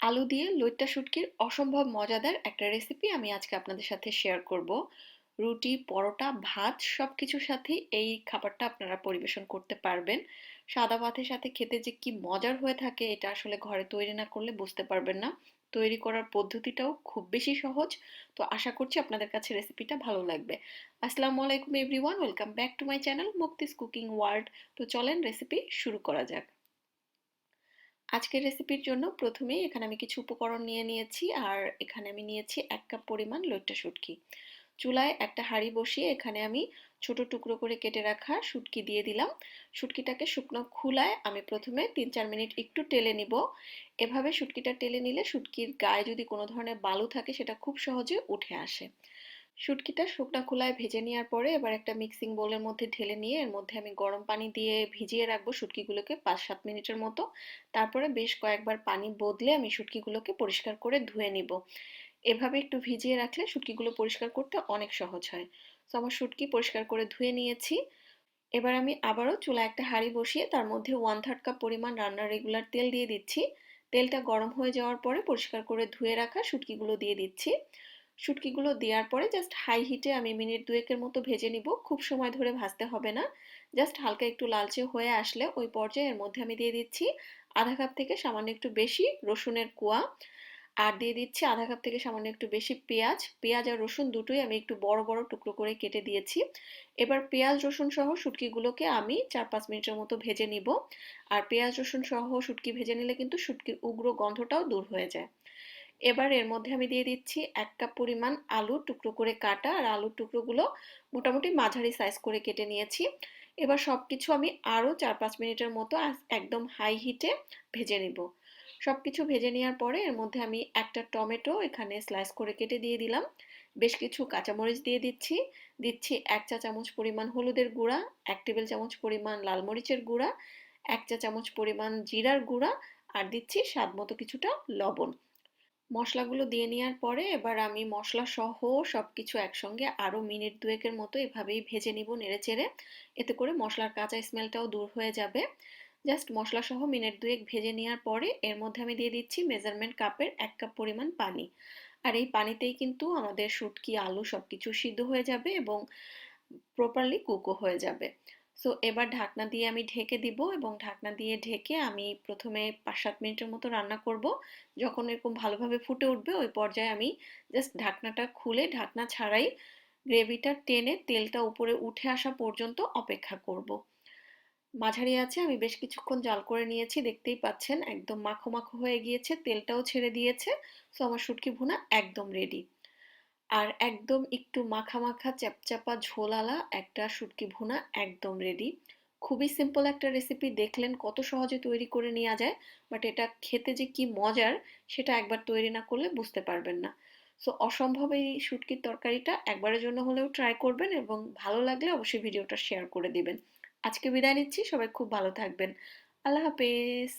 আলু দিয়ে লইট্টা শুটকির অসম্ভব মজাদার একটা রেসিপি আমি আজকে আপনাদের সাথে শেয়ার করব। রুটি, পরোটা, ভাত সব কিছুর সাথে এই খাবারটা আপনারা পরিবেশন করতে পারবেন। সাদা ভাতের সাথে খেতে যে কি মজার হয়ে থাকে এটা আসলে ঘরে তৈরি না করলে বুঝতে পারবেন না। তৈরি করার পদ্ধতিটাও খুব বেশি সহজ। তো আশা করছি আপনাদের কাছে রেসিপিটা ভালো লাগবে। আসসালামু আলাইকুম everyone welcome back to my channel Mukti's cooking world তো চলেন রেসিপি শুরু করা যাক। আজকের রেসিপির জন্য প্রথমেই এখানে আমি কিছু উপকরণ নিয়ে নিয়েছি। আর এখানে আমি নিয়েছি এক কাপ পরিমাণ লইট্টা শুটকি। চুলায় একটা হাঁড়ি বসিয়ে এখানে আমি ছোট টুকরো করে কেটে রাখা শুটকি দিয়ে দিলাম। শুটকিটাকে শুকনো খুলায় আমি প্রথমে তিন চার মিনিট একটু টেলে নিব। এভাবে শুটকিটা টেলে নিলে শুটকির গায়ে যদি কোনো ধরনের বালু থাকে, সেটা খুব সহজে উঠে আসে। শুটকিটা শুকনা খোলায় ভেজে নেওয়ার পরে এবার একটা মিক্সিং বোলের মধ্যে ঢেলে নিয়ে এর মধ্যে আমি গরম পানি দিয়ে ভিজিয়ে রাখব শুটকিগুলোকে পাঁচ সাত মিনিটের মতো। তারপরে বেশ কয়েকবার পানি বদলে আমি শুটকিগুলোকে পরিষ্কার করে ধুয়ে নিব। এভাবে একটু ভিজিয়ে রাখলে শুটকিগুলো পরিষ্কার করতে অনেক সহজ হয়। তো আমার শুটকি পরিষ্কার করে ধুয়ে নিয়েছি। এবার আমি আবারও চুলা একটা হাঁড়ি বসিয়ে তার মধ্যে ওয়ান থার্ড কাপ পরিমাণ রান্নার রেগুলার তেল দিয়ে দিচ্ছি। তেলটা গরম হয়ে যাওয়ার পরে পরিষ্কার করে ধুয়ে রাখা শুটকিগুলো দিয়ে দিচ্ছি। শুটকিগুলো দেওয়ার পরে জাস্ট হাই হিটে আমি মিনিট দুয়েকের মতো ভেজে নিব। খুব সময় ধরে ভাজতে হবে না। জাস্ট হালকা একটু লালচে হয়ে আসলে ওই পর্যায়ে এর মধ্যে আমি দিয়ে দিচ্ছি আধা কাপ থেকে সামান্য একটু বেশি রসুনের কোয়া আর দিয়ে দিচ্ছি আধা কাপ থেকে সামান্য একটু বেশি পেঁয়াজ। পেঁয়াজ আর রসুন দুটোই আমি একটু বড় বড় টুকরো করে কেটে দিয়েছি। এবার পেঁয়াজ, রসুন সহ শুটকিগুলোকে আমি চার, পাঁচ মিনিটের মতো ভেজে নিব। আর পেঁয়াজ, রসুন সহ শুটকি ভেজে নিলে কিন্তু শুটকির উগ্র গন্ধটাও দূর হয়ে যায়। এবার এর মধ্যে আমি দিয়ে দিচ্ছি এক কাপ পরিমাণ আলু টুকরো করে কাটা আর আলুর টুকরোগুলো মোটামুটি মাঝারি সাইজ করে কেটে নিয়েছি। এবার সব কিছু আমি আরও চার পাঁচ মিনিটের মতো একদম হাই হিটে ভেজে নিব। সব কিছু ভেজে নেওয়ার পরে এর মধ্যে আমি একটা টমেটো এখানে স্লাইস করে কেটে দিয়ে দিলাম। বেশ কিছু কাঁচামরিচ দিয়ে দিচ্ছি। দিচ্ছি এক চা চামচ পরিমাণ হলুদের গুঁড়া, এক টেবিল চামচ পরিমাণ লাল মরিচের গুঁড়া, এক চা চামচ পরিমাণ জিরার গুঁড়া আর দিচ্ছি স্বাদ মতো কিছুটা লবণ। মশলাগুলো দিয়ে নেওয়ার পরে এবার আমি মশলা সহ সব কিছু একসঙ্গে আরও মিনিট দুয়েকের মতো এভাবেই ভেজে নিব নেড়ে চেড়ে এতে করে মশলার কাঁচা স্মেলটাও দূর হয়ে যাবে। জাস্ট মশলা সহ মিনিট দুয়েক ভেজে নেওয়ার পরে এর মধ্যে আমি দিয়ে দিচ্ছি মেজারমেন্ট কাপের এক কাপ পরিমাণ পানি। আর এই পানিতেই কিন্তু আমাদের শুটকি, আলু সব কিছু সিদ্ধ হয়ে যাবে এবং প্রপারলি কুকও হয়ে যাবে। সো এবার ঢাকনা দিয়ে আমি ঢেকে দিব এবং ঢাকনা দিয়ে ঢেকে আমি প্রথমে পাঁচ সাত মিনিটের মতো রান্না করব। যখন এরকম ভালোভাবে ফুটে উঠবে, ওই পর্যায়ে আমি জাস্ট ঢাকনাটা খুলে, ঢাকনা ছাড়াই গ্রেভিটা টেনে তেলটা উপরে উঠে আসা পর্যন্ত অপেক্ষা করব। মাঝারি আছে, আমি বেশ কিছুক্ষণ জাল করে নিয়েছি, দেখতেই পাচ্ছেন, একদম মাখো মাখো হয়ে গিয়েছে, তেলটাও ছেড়ে দিয়েছে। সো আমার শুটকি ভুনা একদম রেডি আর একদম একটু মাখা মাখা চ্যাপচ্যাপা ঝোলালা একটা শুটকি ভুনা একদম রেডি খুবই সিম্পল একটা রেসিপি দেখলেন কত সহজে তৈরি করে নেওয়া যায় বাট এটা খেতে যে কি মজার সেটা একবার তৈরি না করলে বুঝতে পারবেন না। সো অসম্ভব এই শুটকির তরকারিটা একবারের জন্য হলেও ট্রাই করবেন এবং ভালো লাগলে অবশ্যই ভিডিওটা শেয়ার করে দিবেন। আজকে বিদায় নিচ্ছি, সবাই খুব ভালো থাকবেন। আল্লাহ হাফেজ।